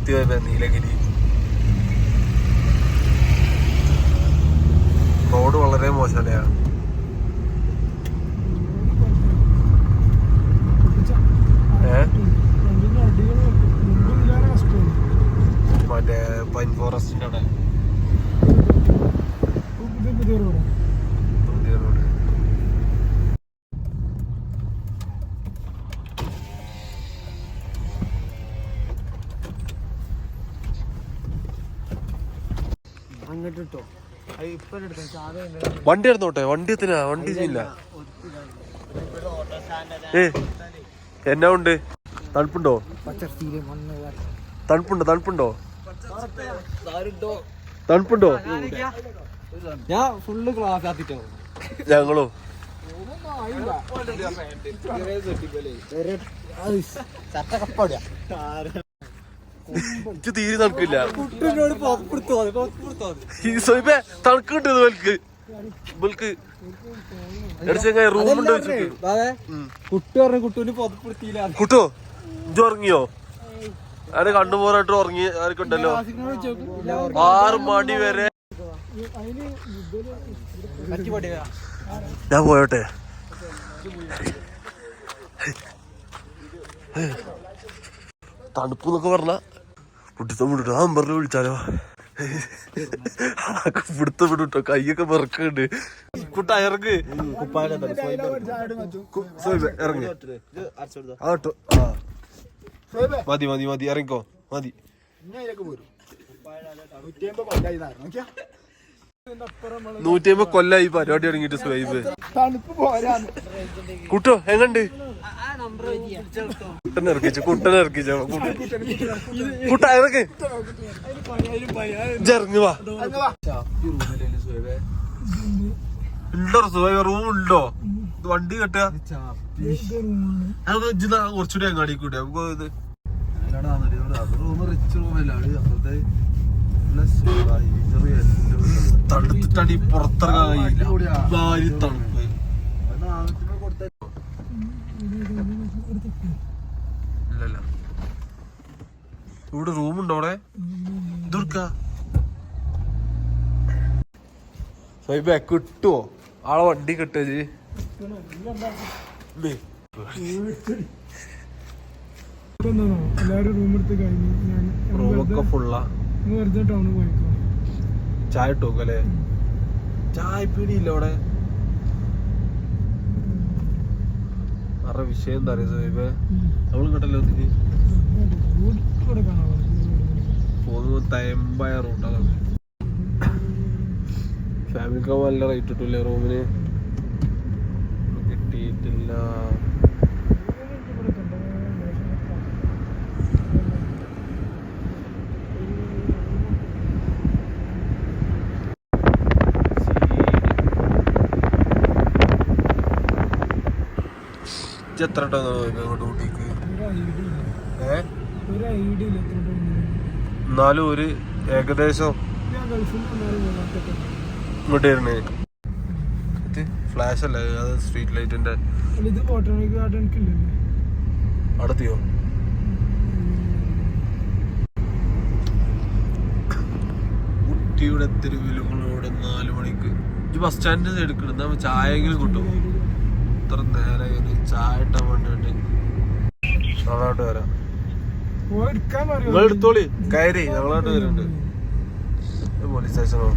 എത്തി പോയത് നീലഗിരി. റോഡ് വളരെ മോശമാണ് മറ്റേ പൈൻ ഫോറസ്റ്റിന്റെ അവിടെ. പുതിയ റോഡ്. അങ്ങോട്ട് ഇട്ടോ വണ്ടി എടുത്തോട്ടെ വണ്ടി എത്തിനാ? വണ്ടി ചെയ്യില്ല ഏ എന്നാ ഉണ്ട്? തണുപ്പുണ്ടോ? തണുപ്പുണ്ടോ? തണുപ്പുണ്ടോ? തണുപ്പുണ്ടോ? ഞാൻ ഫുള്ള് ക്ലാസ് ആക്കിട്ടോ. ഞങ്ങളോ? ചത്ത കപ്പടിയാ എനിക്ക് തീരെ തണുക്കില്ല. ഈ സ്വൈപേ തണുക്കുണ്ട് ഇവൽക്ക് ഇവൽക്ക് എടിച്ചെങ്ങനെ റൂമുണ്ട് കുട്ടി പറഞ്ഞ ഇജ്ജ് ഉറങ്ങിയോ? ആരെ കണ്ണുപോറായിട്ട് ഉറങ്ങി ആർക്കുണ്ടല്ലോ ആറ് മണി വരെ. ഞാൻ പോയോട്ടെ. തണുപ്പ് എന്നൊക്കെ പറഞ്ഞ കുട്ടിത്തം വിട്ടിട്ട് ആ നമ്പറിൽ വിളിച്ചാലോ പിടുത്തം കയ്യൊക്കെ കൈയൊക്കെ കുട്ട ഇറങ്ങ്. ഇറങ്ങി ആട്ടോ മതി മതി മതി. ഇറങ്ങിക്കോ. മതി. നൂറ്റി അമ്പത് കൊല്ലായി ഈ പരിപാടി ഇറങ്ങിട്ട് സ്വൈബ്. തണുപ്പ് പോരാന്ന് കുട്ടോ എങ്ങണ്ട് കുട്ടനിറക്കിച്ചു കുട്ടനെ ഇറക്കിച്ചു കുട്ട ഇറക്ക്. വാ. ഉണ്ടോ സ്വൈബ്? റൂം ഉണ്ടോ? വണ്ടി കെട്ടുക. നാ കുറച്ചുകൂടി അങ്ങാടി കൂടെ. നമുക്ക് ഇത്. തണുത്തിട്ടാണ് ഈ പുറത്തിറങ്ങാൻ കഴിയില്ല. തണുപ്പ്. ഇല്ലല്ല. ഇവിടെ റൂമുണ്ടോ അവിടെ? ദുർഗ. സൈബേ കിട്ടുവോ? ആളെ വണ്ടി ഞാൻ റൂമൊക്കെ ഫുള്ളാ വെറുതെ ടൗണിൽ പോയിക്കോ. ചായ ഇട്ടോക്കും അല്ലേ ചായ പീടിയില്ല അവിടെ? വേറെ വിഷയം എന്താ അറിയാ സൈബേ അവൾ കേട്ടല്ലോ ഇതിന് തയമ്പായ റൂട്ടാണ്. നല്ല റേറ്റ് കിട്ടൂല്ലേ റൂമിന്? കിട്ടിയിട്ടില്ല ഇജ്ജ് എത്ര ടൗൺ അങ്ങോട്ട് ഊട്ടിക്ക് ഏ ഒരു ഐഡിയ ഇല്ല എത്ര ഡ്യൂട്ടിക്ക് എന്നാലും ഒരു ഏകദേശം ഇങ്ങോട്ട് ഫ്ലാഷ് അല്ലേ? അത് സ്ട്രീറ്റ് ലൈറ്റിന്റെ അടുത്തിയോ? കുട്ടിയുടെ തെരുവിലുകളോടെ നാല് മണിക്ക്. ബസ് സ്റ്റാൻഡിൽ എടുക്കണം നമ്മ ചായയെങ്കിലും കിട്ടും. ഇത്ര നേരം ഒരു ചായ ഇട്ടാൻ വേണ്ടിട്ട്. ഞങ്ങളോട്ട് വരാം. എടുത്തോളി. കയറി. ഞങ്ങളോട്ട് വരുന്നുണ്ട് പോലീസ് സ്റ്റേഷനോ